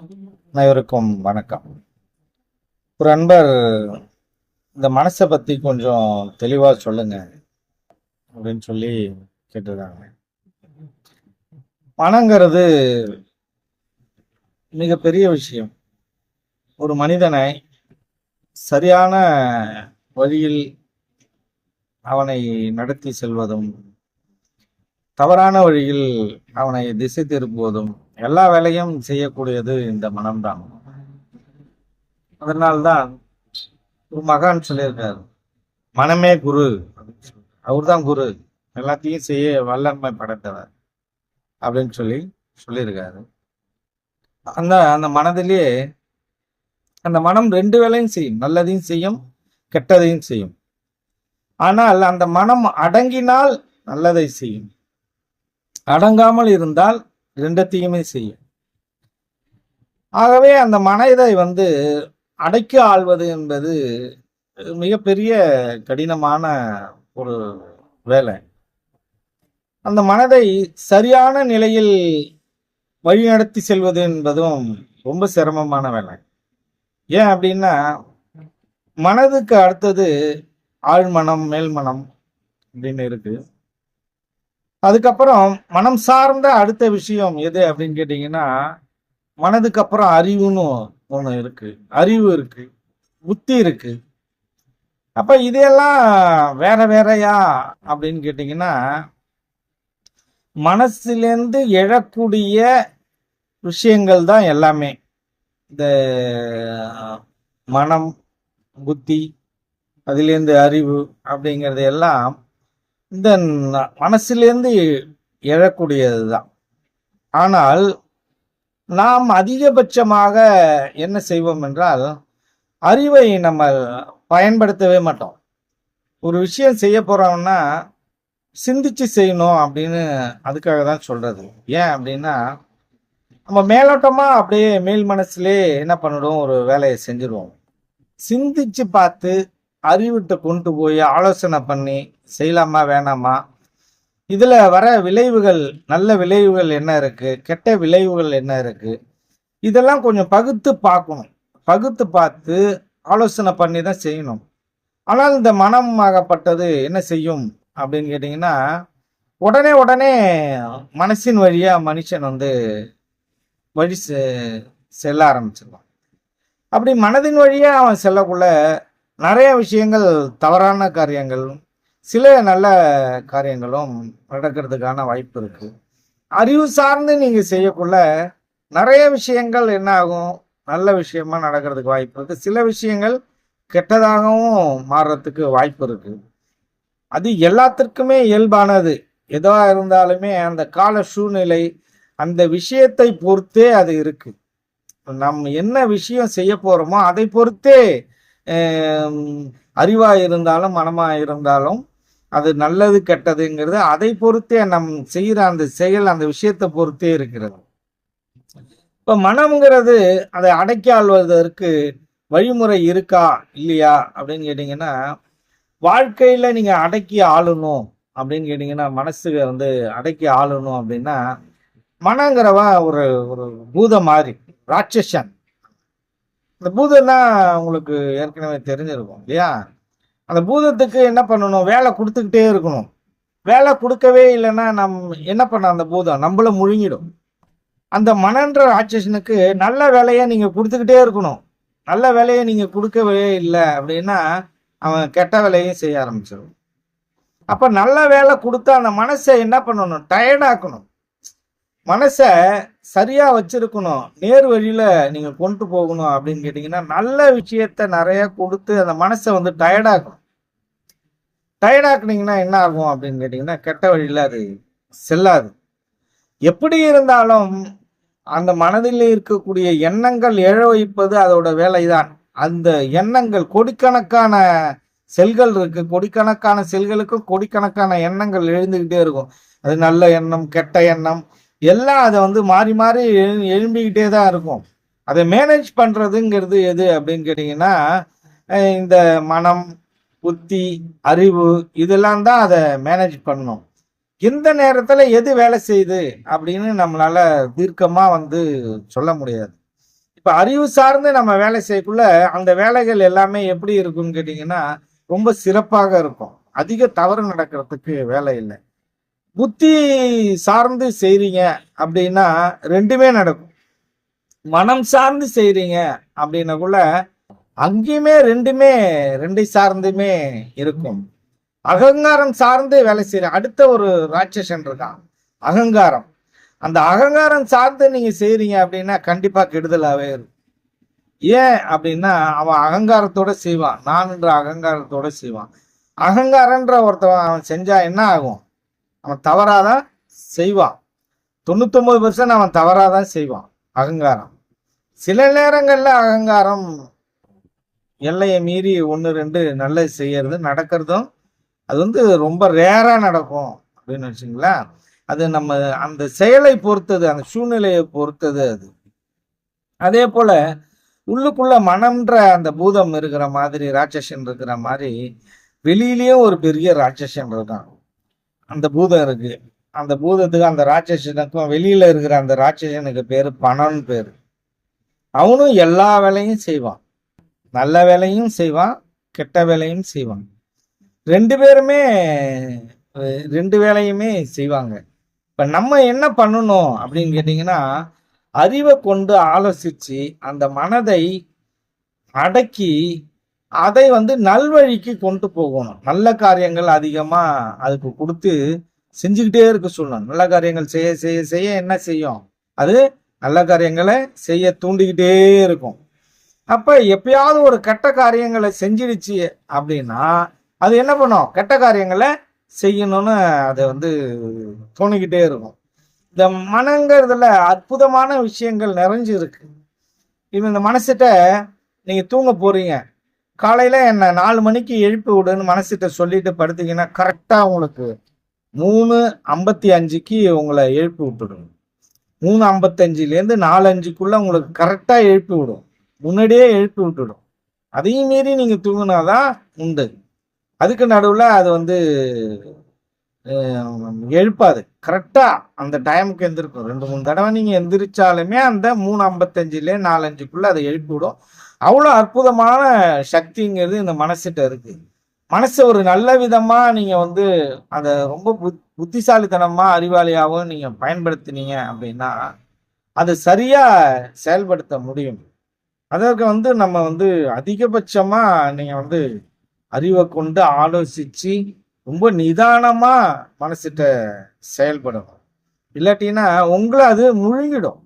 அனைவருக்கும் வணக்கம். ஒரு அன்பர் இந்த மனசை பற்றி கொஞ்சம் தெளிவாக சொல்லுங்க அப்படின்னு சொல்லி கேட்டிருக்காங்க. மனங்கிறது மிகப்பெரிய விஷயம். ஒரு மனிதனை சரியான வழியில் அவனை நடத்தி செல்வதும் தவறான வழியில் அவனை திசை திருப்புவதும் எல்லா வேலையும் செய்யக்கூடியது இந்த மனம்தான். அதனால்தான் ஒரு மகான் சொல்லியிருக்காரு மனமே குரு அவர்தான் குரு. எல்லாத்தையும் செய்ய வல்லமை படைத்தவர் அப்படின்னு சொல்லி சொல்லியிருக்காரு. அந்த அந்த மனதிலேயே அந்த மனம் ரெண்டு வேலையும் செய்யும். நல்லதையும் செய்யும் கெட்டதையும் செய்யும். ஆனால் அந்த மனம் அடங்கினால் நல்லதை செய்யும். அடங்காமல் இருந்தால் ரெண்டத்தையுமே செய்யும். ஆகவே அந்த மனதை வந்து அடைக்க ஆள்வது என்பது மிகப்பெரிய கடினமான ஒரு வேலை. அந்த மனதை சரியான நிலையில் வழிநடத்தி செல்வது என்பதும் ரொம்ப சிரமமான வேலை. ஏன் அப்படின்னா மனதுக்கு அடுத்தது ஆழ்மனம் மேல்மனம் அப்படின்னு இருக்கு. அதுக்கப்புறம் மனம் சார்ந்த அடுத்த விஷயம் எது அப்படின்னு கேட்டிங்கன்னா மனதுக்கு அப்புறம் அறிவுன்னு ஒன்று இருக்கு. அறிவு இருக்கு. புத்தி இருக்கு. அப்ப இதெல்லாம் வேற வேறையா அப்படின்னு கேட்டிங்கன்னா மனசுலேருந்து எழக்கூடிய விஷயங்கள் தான் எல்லாமே. இந்த மனம் புத்தி அதுலேருந்து அறிவு அப்படிங்கிறது எல்லாம் இந்த மனசுலேருந்து எழக்கூடியது தான் ஆனால் நாம் அதிகபட்சமாக என்ன செய்வோம் என்றால் அறிவை நம்ம பயன்படுத்தவே மாட்டோம். ஒரு விஷயம் செய்ய போகிறோம்னா சிந்திச்சு செய்யணும் அப்படின்னு அதுக்காக தான் சொல்கிறது ஏன் அப்படின்னா நம்ம மேலோட்டமாக அப்படியே மேல் மனசுலேயே என்ன பண்ணிடுவோம்? ஒரு வேலையை செஞ்சிருவோம். சிந்திச்சு பார்த்து அறிவிட்ட கொண்டு போய் ஆலோசனை பண்ணி செய்யலாமா வேணாமா? இதில் வர விளைவுகள் நல்ல விளைவுகள் என்ன இருக்குது கெட்ட விளைவுகள் என்ன இருக்குது இதெல்லாம் கொஞ்சம் பகுத்து பார்க்கணும். பகுத்து பார்த்து ஆலோசனை பண்ணி தான் செய்யணும். ஆனால் இந்த மனம் ஆகப்பட்டது என்ன செய்யும் அப்படின்னு கேட்டிங்கன்னா உடனே உடனே மனசின் வழியாக மனுஷன் வந்து வழி செ- செல்ல ஆரம்பிச்சிருவான். அப்படி மனதின் வழியாக அவன் செல்லக்குள்ள நிறைய விஷயங்கள் தவறான காரியங்கள் சில நல்ல காரியங்களும் நடக்கிறதுக்கான வாய்ப்பு இருக்கு. அறிவு சார்ந்து நீங்க செய்யக்குள்ள நிறைய விஷயங்கள் என்ன ஆகும்? நல்ல விஷயமா நடக்கிறதுக்கு வாய்ப்பு இருக்கு. சில விஷயங்கள் கெட்டதாகவும் மாறுறதுக்கு வாய்ப்பு இருக்கு. அது எல்லாத்திற்குமே இயல்பானது. எதுவா இருந்தாலுமே அந்த கால சூழ்நிலை அந்த விஷயத்தை பொறுத்தே அது இருக்கு. நம்ம என்ன விஷயம் செய்ய போறோமோ அதை பொறுத்தே அறிவாக இருந்தாலும் மனமாக இருந்தாலும் அது நல்லது கெட்டதுங்கிறது அதை பொறுத்தே நம் செய்கிற அந்த செயல் அந்த விஷயத்தை பொறுத்தே இருக்கிறது. இப்போ மனம்ங்கிறது அதை அடக்கி ஆள்வதற்கு வழிமுறை இருக்கா இல்லையா அப்படின்னு கேட்டிங்கன்னா வாழ்க்கையில் நீங்கள் அடக்கி ஆளணும் அப்படின்னு கேட்டிங்கன்னா மனசுக்கு வந்து அடக்கி ஆளணும் அப்படின்னா மனங்கிறவ ஒரு ஒரு பூதம் மாதிரி ராட்சசன். இந்த பூதம்னா உங்களுக்கு ஏற்கனவே தெரிஞ்சிருக்கும் இல்லையா? அந்த பூதத்துக்கு என்ன பண்ணணும்? வேலை கொடுத்துக்கிட்டே இருக்கணும். வேலை கொடுக்கவே இல்லைன்னா நம் என்ன பண்ண அந்த பூதம்? நம்மள முழுங்கிடும். அந்த மனன்ற ராட்சசனுக்கு நல்ல வேலையை நீங்கள் கொடுத்துக்கிட்டே இருக்கணும். நல்ல வேலையை நீங்கள் கொடுக்கவே இல்லை அப்படின்னா அவன் கெட்ட வேலையும் செய்ய ஆரம்பிச்சிடும் அப்போ நல்ல வேலை கொடுத்தா அந்த மனசை என்ன பண்ணணும்? டயர்டாக்கணும் மனசை சரியா வச்சிருக்கணும். நேர் வழியில நீங்க கொண்டு போகணும் அப்படின்னு கேட்டீங்கன்னா நல்ல விஷயத்த நிறைய கொடுத்து அந்த மனசை வந்து டயர்டாக்கணும் டயர்டாக்குனீங்கன்னா என்ன ஆகும் அப்படின்னு கேட்டீங்கன்னா கெட்ட வழியில அது செல்லாது. எப்படி இருந்தாலும் அந்த மனதில் இருக்கக்கூடிய எண்ணங்கள் எழ வைப்பது அதோட வேலைதான். அந்த எண்ணங்கள் கொடிக்கணக்கான செல்கள் இருக்கு. கொடிக்கணக்கான செல்களுக்கும் கொடிக்கணக்கான எண்ணங்கள் எழுந்துக்கிட்டே இருக்கும். அது நல்ல எண்ணம் கெட்ட எண்ணம் எல்லாம் அதை வந்து மாறி மாறி எழு எழும்பிக்கிட்டே தான் இருக்கும். அதை மேனேஜ் பண்ணுறதுங்கிறது எது அப்படின்னு கேட்டிங்கன்னா இந்த மனம் புத்தி அறிவு இதெல்லாம் தான் அதை மேனேஜ் பண்ணணும். இந்த நேரத்தில் எது வேலை செய்யுது அப்படின்னு நம்மளால் தீர்க்கமாக வந்து சொல்ல முடியாது. இப்போ அறிவு சார்ந்து நம்ம வேலை செய்யக்குள்ள அந்த வேலைகள் எல்லாமே எப்படி இருக்கும்னு கேட்டிங்கன்னா ரொம்ப சிறப்பாக இருக்கும். அதிக தவறு நடக்கிறதுக்கு வேலை இல்லை. புத்தி சார்ந்து செய்றீங்க அப்படின்னா ரெண்டுமே நடக்கும். மனம் சார்ந்து செய்றீங்க அப்படின்னக்குள்ள அங்கேயுமே ரெண்டுமே ரெண்டை சார்ந்துமே இருக்கும். அகங்காரம் சார்ந்து வேலை செய்யற அடுத்த ஒரு ராட்சசன் இருக்கான். அகங்காரம். அந்த அகங்காரம் சார்ந்து நீங்க செய்றீங்க அப்படின்னா கண்டிப்பா கெடுதலாவே இருக்கும். ஏன் அப்படின்னா அவன் அகங்காரத்தோட செய்வான். நான் என்ற அகங்காரத்தோட செய்வான். அகங்காரன்ற ஒருத்தவன் அவன் செஞ்சா என்ன ஆகும்? அவன் தவறாதான் செய்வான். தொண்ணூத்தொம்பது பர்சன்ட் அவன் தவறாதான் செய்வான். அகங்காரம். சில நேரங்களில் அகங்காரம் எல்லையை மீறி ஒன்று ரெண்டு நல்லது செய்யறது நடக்கிறதும் அது வந்து ரொம்ப ரேராக நடக்கும் அப்படின்னு வச்சுங்களேன் அது நம்ம அந்த செயலை பொறுத்தது அந்த சூழ்நிலையை பொறுத்தது அது. அதே போல் உள்ளுக்குள்ள மனம்ன்ற அந்த பூதம் இருக்கிற மாதிரி ராட்சசன் இருக்கிற மாதிரி வெளியிலயும் ஒரு பெரிய ராட்சசன் இருக்கான். அந்த பூதம் இருக்கு. அந்த பூதத்துக்கு அந்த ராட்சசனுக்கும் வெளியில இருக்கிற அந்த ராட்சசனுக்கு பேரு பணம்னு பேரு. அவனும் எல்லா வேலையும் செய்வான். நல்ல வேலையும் செய்வான் கெட்ட வேலையும் செய்வான். ரெண்டு பேருமே ரெண்டு வேலையுமே செய்வாங்க. இப்ப நம்ம என்ன பண்ணணும் அப்படின்னு கேட்டீங்கன்னா அறிவை கொண்டு ஆலோசிச்சு அந்த மனதை அடக்கி அதை வந்து நல்வழிக்கு கொண்டு போகணும். நல்ல காரியங்கள் அதிகமாக அதுக்கு கொடுத்து செஞ்சுக்கிட்டே இருக்க சொல்லணும். நல்ல காரியங்கள் செய்ய செய்ய செய்ய என்ன செய்யும்? அது நல்ல காரியங்களை செய்ய தூண்டிக்கிட்டே இருக்கும். அப்போ எப்பயாவது ஒரு கெட்ட காரியங்களை செஞ்சிடுச்சு அப்படின்னா அது என்ன பண்ணும்? கெட்ட காரியங்களை செய்யணும்னு அதை வந்து தோணிக்கிட்டே இருக்கும். இந்த மனங்கிறதுல அற்புதமான விஷயங்கள் நிறைஞ்சு இருக்கு இப்போ இந்த மனசிட்ட நீங்கள் தூங்க போறீங்க. காலையில் என்ன நாலு மணிக்கு எழுப்பி விடுன்னு மனசிட்ட சொல்லிட்டு படுத்தீங்கன்னா கரெக்டாக உங்களுக்கு மூணு ஐம்பத்தி அஞ்சுக்கு உங்களை எழுப்பி விட்டுடும். மூணு ஐம்பத்தஞ்சுலேருந்து நாலஞ்சுக்குள்ளே உங்களுக்கு கரெக்டாக எழுப்பி விடும். முன்னாடியே எழுப்பி விட்டுடும். அதையும் மீறி நீங்க தூங்கினாதான் உண்டு. அதுக்கு நடுவில் அது வந்து எழுப்பாது. கரெக்டாக அந்த டைமுக்கு எந்திருக்கும். ரெண்டு மூணு தடவை நீங்கள் எந்திரிச்சாலுமே அந்த மூணு ஐம்பத்தஞ்சுல நாலஞ்சுக்குள்ளே அதை எழுப்பி விடும். அவ்வளோ அற்புதமான சக்திங்கிறது இந்த மனசுகிட்ட இருக்குது மனசை ஒரு நல்ல விதமாக நீங்கள் வந்து அதை ரொம்ப புத் புத்திசாலித்தனமாக அறிவாளியாகவும் நீங்கள் பயன்படுத்தினீங்க அப்படின்னா அது சரியாக செயல்படுத்த முடியும். அதற்கு வந்து நம்ம வந்து அதிகபட்சமாக நீங்கள் வந்து அறிவை கொண்டு ஆலோசித்து ரொம்ப நிதானமாக மனசிட்ட செயல்படணும். இல்லாட்டின்னா உங்களை அது முழுங்கிடும்.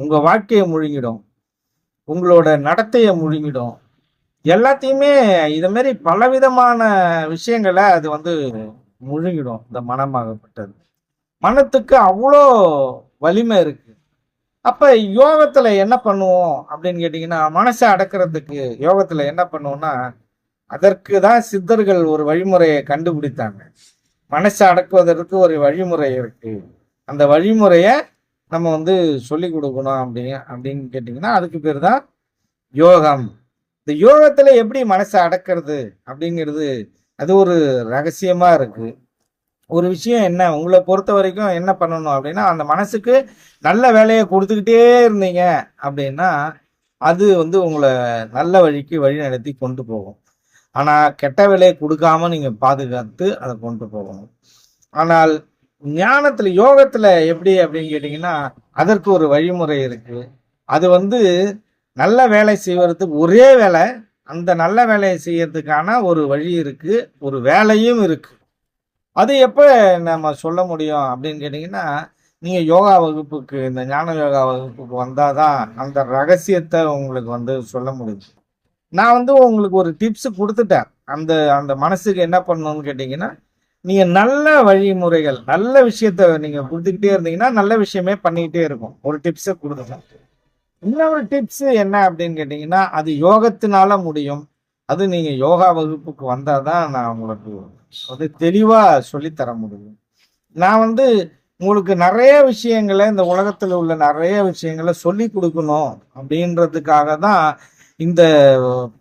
உங்கள் வாழ்க்கையை முழுங்கிடும். உங்களோட நடத்தையை முழுங்கிடும். எல்லாத்தையுமே இத மாதிரி பலவிதமான விஷயங்களை அது வந்து முழுங்கிடும். இந்த மனமாகப்பட்டது. மனத்துக்கு அவ்வளோ வலிமை இருக்கு. அப்ப யோகத்துல என்ன பண்ணுவோம் அப்படின்னு கேட்டீங்கன்னா மனசை அடக்கிறதுக்கு யோகத்துல என்ன பண்ணுவோம்னா அதற்கு தான் சித்தர்கள் ஒரு வழிமுறையை கண்டுபிடித்தாங்க. மனசை அடக்குவதற்கு ஒரு வழிமுறை இருக்கு. அந்த வழிமுறையை நம்ம வந்து சொல்லி கொடுக்கணும் அப்படி அப்படின்னு கேட்டிங்கன்னா அதுக்கு பேர் தான் யோகம். இந்த யோகத்தில் எப்படி மனசை அடக்கிறது அப்படிங்கிறது அது ஒரு ரகசியமாக இருக்குது ஒரு விஷயம் என்ன உங்களை பொறுத்த வரைக்கும் என்ன பண்ணணும் அப்படின்னா அந்த மனசுக்கு நல்ல வேலையை கொடுத்துக்கிட்டே இருந்தீங்க அப்படின்னா அது வந்து உங்களை நல்ல வழிக்கு வழி நடத்தி கொண்டு போகும். ஆனால் கெட்ட வேலையை கொடுக்காம நீங்கள் பாதுகாத்து அதை கொண்டு போகணும். ஆனால் ஞானத்துல யோகத்துல எப்படி அப்படின்னு கேட்டீங்கன்னா அதற்கு ஒரு வழிமுறை இருக்கு. அது வந்து நல்ல வேலை செய்வதுக்கு ஒரே வேலை அந்த நல்ல வேலையை செய்யறதுக்கான ஒரு வழி இருக்கு ஒரு வேலையும் இருக்கு. அது எப்போ நம்ம சொல்ல முடியும் அப்படின்னு கேட்டிங்கன்னா நீங்கள் யோகா வகுப்புக்கு இந்த ஞான யோகா வகுப்புக்கு வந்தால் தான் அந்த ரகசியத்தை உங்களுக்கு வந்து சொல்ல முடியும். நான் வந்து உங்களுக்கு ஒரு டிப்ஸ் கொடுத்துட்டேன். அந்த அந்த மனசுக்கு என்ன பண்ணணும்னு கேட்டிங்கன்னா நீங்கள் நல்ல வழிமுறைகள் நல்ல விஷயத்த நீங்கள் கொடுத்துக்கிட்டே இருந்தீங்கன்னா நல்ல விஷயமே பண்ணிக்கிட்டே இருக்கும். ஒரு டிப்ஸை கொடுத்துக்கலாம் இன்னொரு டிப்ஸ் என்ன அப்படின்னு கேட்டிங்கன்னா அது யோகத்தினால முடியும். அது நீங்கள் யோகா வகுப்புக்கு வந்தால் தான் நான் உங்களுக்கு வந்து தெளிவாக சொல்லித்தர முடியும். நான் வந்து உங்களுக்கு நிறைய விஷயங்களை இந்த உலகத்தில் உள்ள நிறைய விஷயங்களை சொல்லி கொடுக்கணும் அப்படின்றதுக்காக தான் இந்த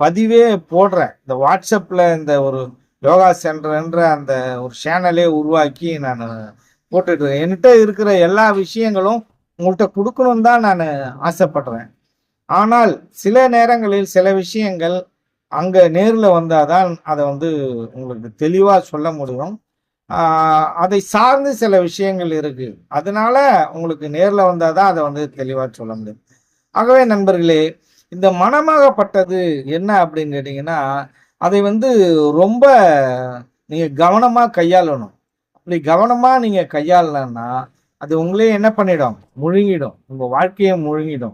பதிவே போடுறேன். இந்த வாட்ஸ்அப்பில் இந்த ஒரு யோகா சென்டர்ன்ற அந்த ஒரு சேனலே உருவாக்கி நான் போட்டுட்டு என்கிட்ட இருக்கிற எல்லா விஷயங்களும் உங்கள்கிட்ட கொடுக்கணும் தான் நான் ஆசைப்படுறேன். ஆனால் சில நேரங்களில் சில விஷயங்கள் அங்கே நேரில் வந்தால் தான் அதை வந்து உங்களுக்கு தெளிவாக சொல்ல முடியும். அதை சார்ந்து சில விஷயங்கள் இருக்குது அதனால உங்களுக்கு நேரில் வந்தால் தான் அதை வந்து தெளிவாக சொல்ல முடியும். ஆகவே நண்பர்களே இந்த மனமாகப்பட்டது என்ன அப்படின்னு கேட்டிங்கன்னா அதை வந்து ரொம்ப நீங்கள் கவனமாக கையாளணும். அப்படி கவனமாக நீங்கள் கையாளலன்னா அது உங்களே என்ன பண்ணிடும்? முழுங்கிடும். உங்கள் வாழ்க்கையை முழுங்கிடும்.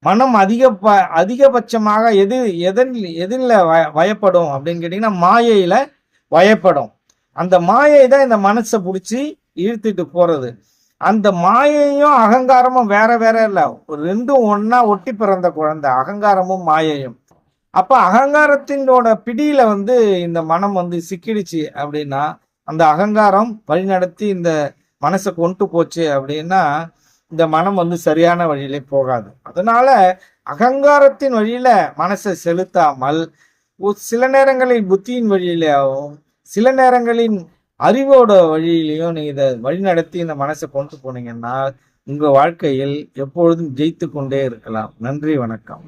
மனம் அதிக ப- அதிகபட்சமாக எது எதில் எதில் வய வயப்படும் அப்படின்னு கேட்டிங்கன்னா மாயையில் வயப்படும். அந்த மாயை தான் இந்த மனசை பிடிச்சி இழுத்துட்டு போகிறது அந்த மாயையும் அகங்காரமும் வேற வேற இல்லை. ரெண்டும் ஒன்றா ஒட்டி பிறந்த குழந்தை. அகங்காரமும் மாயையும். அப்போ அகங்காரத்தினோட பிடியில வந்து இந்த மனம் வந்து சிக்கிடுச்சு அப்படின்னா அந்த அகங்காரம் வழிநடத்தி இந்த மனசை கொண்டு போச்சு அப்படின்னா இந்த மனம் வந்து சரியான வழியிலே போகாது. அதனால அகங்காரத்தின் வழியில மனசை செலுத்தாமல் சில நேரங்களில் புத்தியின் வழியிலாவும் சில நேரங்களின் அறிவோட வழியிலையும் நீங்க இதை வழிநடத்தி இந்த மனசை கொண்டு போனீங்கன்னா உங்க வாழ்க்கையில் எப்பொழுதும் ஜெயித்து கொண்டே இருக்கலாம். நன்றி வணக்கம்.